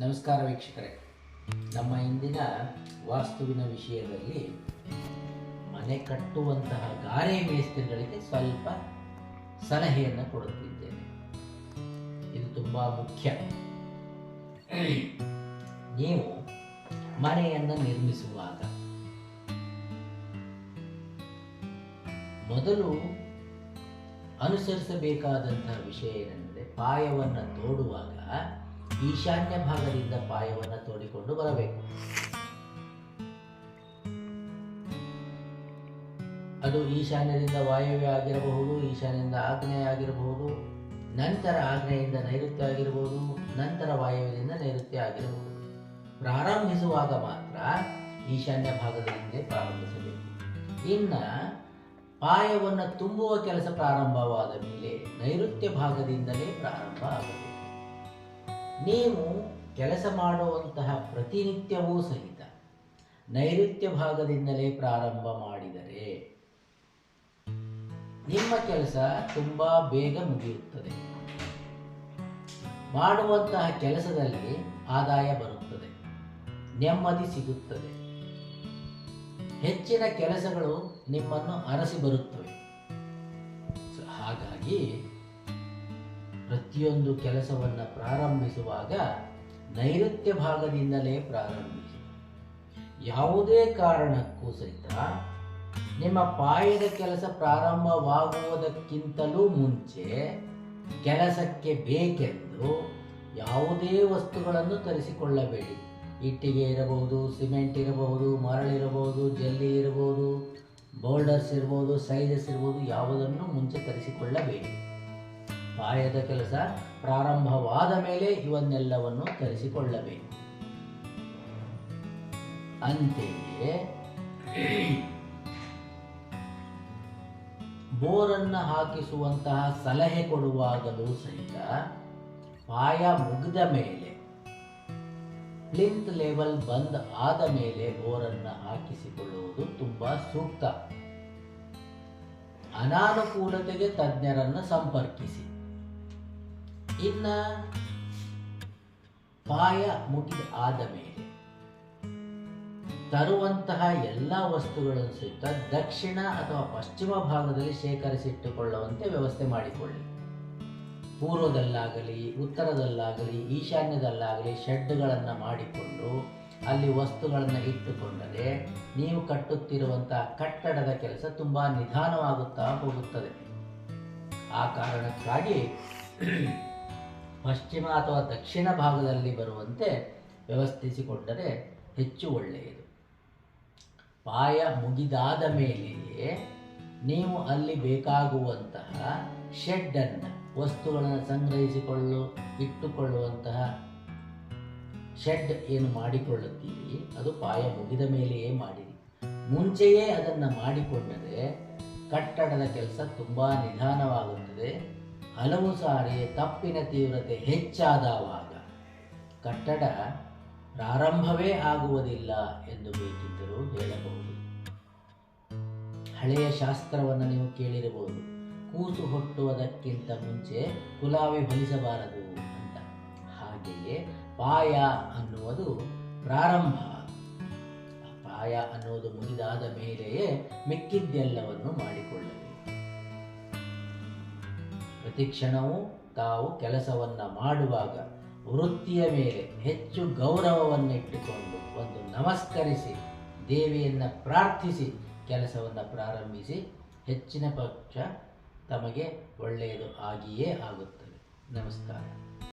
ನಮಸ್ಕಾರ ವೀಕ್ಷಕರೇ. ನಮ್ಮ ಇಂದಿನ ವಾಸ್ತುವಿನ ವಿಷಯದಲ್ಲಿ ಮನೆ ಕಟ್ಟುವಂತಹ ಗಾರೆ ಮೇಸ್ತ್ರಿಗಳಿಗೆ ಸ್ವಲ್ಪ ಸಲಹೆಯನ್ನು ಕೊಡುತ್ತಿದ್ದೇನೆ. ಇದು ತುಂಬ ಮುಖ್ಯ. ನೀವು ಮನೆಯನ್ನು ನಿರ್ಮಿಸುವಾಗ ಮೊದಲು ಅನುಸರಿಸಬೇಕಾದಂತಹ ವಿಷಯ ಏನೆಂದರೆ ಪಾಯವನ್ನು ತೋಡುವಾಗ ಈಶಾನ್ಯ ಭಾಗದಿಂದ ಪಾಯವನ್ನು ತೋಡಿಕೊಂಡು ಬರಬೇಕು. ಅದು ಈಶಾನ್ಯದಿಂದ ವಾಯವ್ಯ ಆಗಿರಬಹುದು, ಈಶಾನ್ಯದಿಂದ ಆಗ್ನೇಯ ಆಗಿರಬಹುದು, ನಂತರ ಆಗ್ನೇಯದಿಂದ ನೈಋತ್ಯ ಆಗಿರಬಹುದು, ನಂತರ ವಾಯವ್ಯದಿಂದ ನೈಋತ್ಯ ಆಗಿರಬಹುದು. ಪ್ರಾರಂಭಿಸುವಾಗ ಮಾತ್ರ ಈಶಾನ್ಯ ಭಾಗದಿಂದಲೇ ಪ್ರಾರಂಭಿಸಬೇಕು. ಇನ್ನ ಪಾಯವನ್ನು ತುಂಬುವ ಕೆಲಸ ಪ್ರಾರಂಭವಾದ ಮೇಲೆ ನೈಋತ್ಯ ಭಾಗದಿಂದಲೇ ಪ್ರಾರಂಭ ಆಗಬೇಕು ನೀವು ಕೆಲಸ ಮಾಡುವಂತಹ ಪ್ರತಿನಿತ್ಯವೂ ಸಹಿತ ನೈಋತ್ಯ ಭಾಗದಿಂದಲೇ ಪ್ರಾರಂಭ ಮಾಡಿದರೆ ನಿಮ್ಮ ಕೆಲಸ ತುಂಬ ಬೇಗ ಮುಗಿಯುತ್ತದೆ. ಮಾಡುವಂತಹ ಕೆಲಸದಲ್ಲಿ ಆದಾಯ ಬರುತ್ತದೆ. ನೆಮ್ಮದಿ ಸಿಗುತ್ತದೆ. ಹೆಚ್ಚಿನ ಕೆಲಸಗಳು ನಿಮ್ಮನ್ನು ಅರಸಿ ಬರುತ್ತವೆ. ಹಾಗಾಗಿ ಪ್ರತಿಯೊಂದು ಕೆಲಸವನ್ನು ಪ್ರಾರಂಭಿಸುವಾಗ ನೈಋತ್ಯ ಭಾಗದಿಂದಲೇ ಪ್ರಾರಂಭಿಸಿ. ಯಾವುದೇ ಕಾರಣಕ್ಕೂ ಸಹಿತ ನಿಮ್ಮ ಪಾಯದ ಕೆಲಸ ಪ್ರಾರಂಭವಾಗುವುದಕ್ಕಿಂತಲೂ ಮುಂಚೆ ಕೆಲಸಕ್ಕೆ ಬೇಕೆಂದು ಯಾವುದೇ ವಸ್ತುಗಳನ್ನು ತರಿಸಿಕೊಳ್ಳಬೇಡಿ. ಇಟ್ಟಿಗೆ ಇರಬಹುದು, ಸಿಮೆಂಟ್ ಇರಬಹುದು ಮರಳಿರಬಹುದು ಜಲ್ಲಿ ಇರಬಹುದು ಬೋಲ್ಡರ್ಸ್ ಇರ್ಬೋದು ಸೈಜಸ್ ಇರ್ಬೋದು ಯಾವುದನ್ನು ಮುಂಚೆ ತರಿಸಿಕೊಳ್ಳಬೇಡಿ. ಪಾಯದ ಕೆಲಸ ಪ್ರಾರಂಭವಾದ ಮೇಲೆ ಇವನ್ನೆಲ್ಲವನ್ನು ತರಿಸಿಕೊಳ್ಳಬೇಕು. ಅಂತೆಯೇ, ಬೋರನ್ನು ಹಾಕಿಸುವಂತಹ ಸಲಹೆ ಕೊಡುವಾಗಲೂ ಸಹಿತ ಪಾಯ ಮುಗಿದ ಮೇಲೆ, ಪ್ಲಿಂತ್ ಲೆವೆಲ್ ಬಂದ್ ಆದ ಮೇಲೆ ಬೋರನ್ನು ಹಾಕಿಸಿಕೊಳ್ಳುವುದು ತುಂಬಾ ಸೂಕ್ತ. ಅನಾನುಕೂಲತೆಗೆ ತಜ್ಞರನ್ನು ಸಂಪರ್ಕಿಸಿ. ಇನ್ನ ಪಾಯ ಮುಗಿದ ಆದ ಮೇಲೆ ತರುವಂತಹ ಎಲ್ಲ ವಸ್ತುಗಳನ್ನು ಸಹಿತ ದಕ್ಷಿಣ ಅಥವಾ ಪಶ್ಚಿಮ ಭಾಗದಲ್ಲಿ ಶೇಖರಿಸಿಟ್ಟುಕೊಳ್ಳುವಂತೆ ವ್ಯವಸ್ಥೆ ಮಾಡಿಕೊಳ್ಳಿ. ಪೂರ್ವದಲ್ಲಾಗಲಿ, ಉತ್ತರದಲ್ಲಾಗಲಿ, ಈಶಾನ್ಯದಲ್ಲಾಗಲಿ ಶೆಡ್ಗಳನ್ನು ಮಾಡಿಕೊಂಡು ಅಲ್ಲಿ ವಸ್ತುಗಳನ್ನು ಇಟ್ಟುಕೊಂಡರೆ ನೀವು ಕಟ್ಟುತ್ತಿರುವಂತಹ ಕಟ್ಟಡದ ಕೆಲಸ ತುಂಬ ನಿಧಾನವಾಗುತ್ತಾ ಹೋಗುತ್ತದೆ. ಆ ಕಾರಣಕ್ಕಾಗಿ ಪಶ್ಚಿಮ ಅಥವಾ ದಕ್ಷಿಣ ಭಾಗದಲ್ಲಿ ಬರುವಂತೆ ವ್ಯವಸ್ಥಿಸಿಕೊಂಡರೆ ಹೆಚ್ಚು ಒಳ್ಳೆಯದು. ಪಾಯ ಮುಗಿದಾದ ಮೇಲೆಯೇ ನೀವು ಅಲ್ಲಿ ಬೇಕಾಗುವಂತಹ ಶೆಡ್ಡನ್ನು ವಸ್ತುಗಳನ್ನು ಸಂಗ್ರಹಿಸಿಕೊಳ್ಳು, ಇಟ್ಟುಕೊಳ್ಳುವಂತಹ ಶೆಡ್ ಏನು ಮಾಡಿಕೊಳ್ಳುತ್ತೀರಿ, ಅದು ಪಾಯ ಮುಗಿದ ಮೇಲೆಯೇ ಮಾಡಿರಿ. ಮುಂಚೆಯೇ ಅದನ್ನು ಮಾಡಿಕೊಂಡರೆ ಕಟ್ಟಡದ ಕೆಲಸ ತುಂಬ ನಿಧಾನವಾಗುತ್ತದೆ. ಹಲವು ಸಾರಿ ತಪ್ಪಿನ ತೀವ್ರತೆ ಹೆಚ್ಚಾದವಾಗ ಕಟ್ಟಡ ಪ್ರಾರಂಭವೇ ಆಗುವುದಿಲ್ಲ ಎಂದು ಬೇಕಿದ್ದರೂ ಹೇಳಬಹುದು. ಹಳೆಯ ಶಾಸ್ತ್ರವನ್ನು ನೀವು ಕೇಳಿರಬಹುದು. ಕೂಸು ಹೊಟ್ಟುವುದಕ್ಕಿಂತ ಮುಂಚೆ ಕುಲಾವಿ ಹೊಲಿಸಬಾರದು ಅಂತ. ಹಾಗೆಯೇ ಪಾಯ ಅನ್ನುವುದು ಪ್ರಾರಂಭ. ಪಾಯ ಅನ್ನುವುದು ಮುಗಿದಾದ ಮೇಲೆಯೇ ಮಿಕ್ಕಿದ್ದೆಲ್ಲವನ್ನು ಮಾಡಿಕೊಳ್ಳಬೇಕು. ಪ್ರತಿ ಕ್ಷಣವೂ ತಾವು ಕೆಲಸವನ್ನು ಮಾಡುವಾಗ ವೃತ್ತಿಯ ಮೇಲೆ ಹೆಚ್ಚು ಗೌರವವನ್ನಿಟ್ಟುಕೊಂಡು ಒಂದು ನಮಸ್ಕರಿಸಿ, ದೇವಿಯನ್ನು ಪ್ರಾರ್ಥಿಸಿ, ಕೆಲಸವನ್ನು ಪ್ರಾರಂಭಿಸಿ, ಹೆಚ್ಚಿನ ಪಕ್ಷ ತಮಗೆ ಒಳ್ಳೆಯದು ಆಗಿಯೇ ಆಗುತ್ತದೆ. ನಮಸ್ಕಾರ.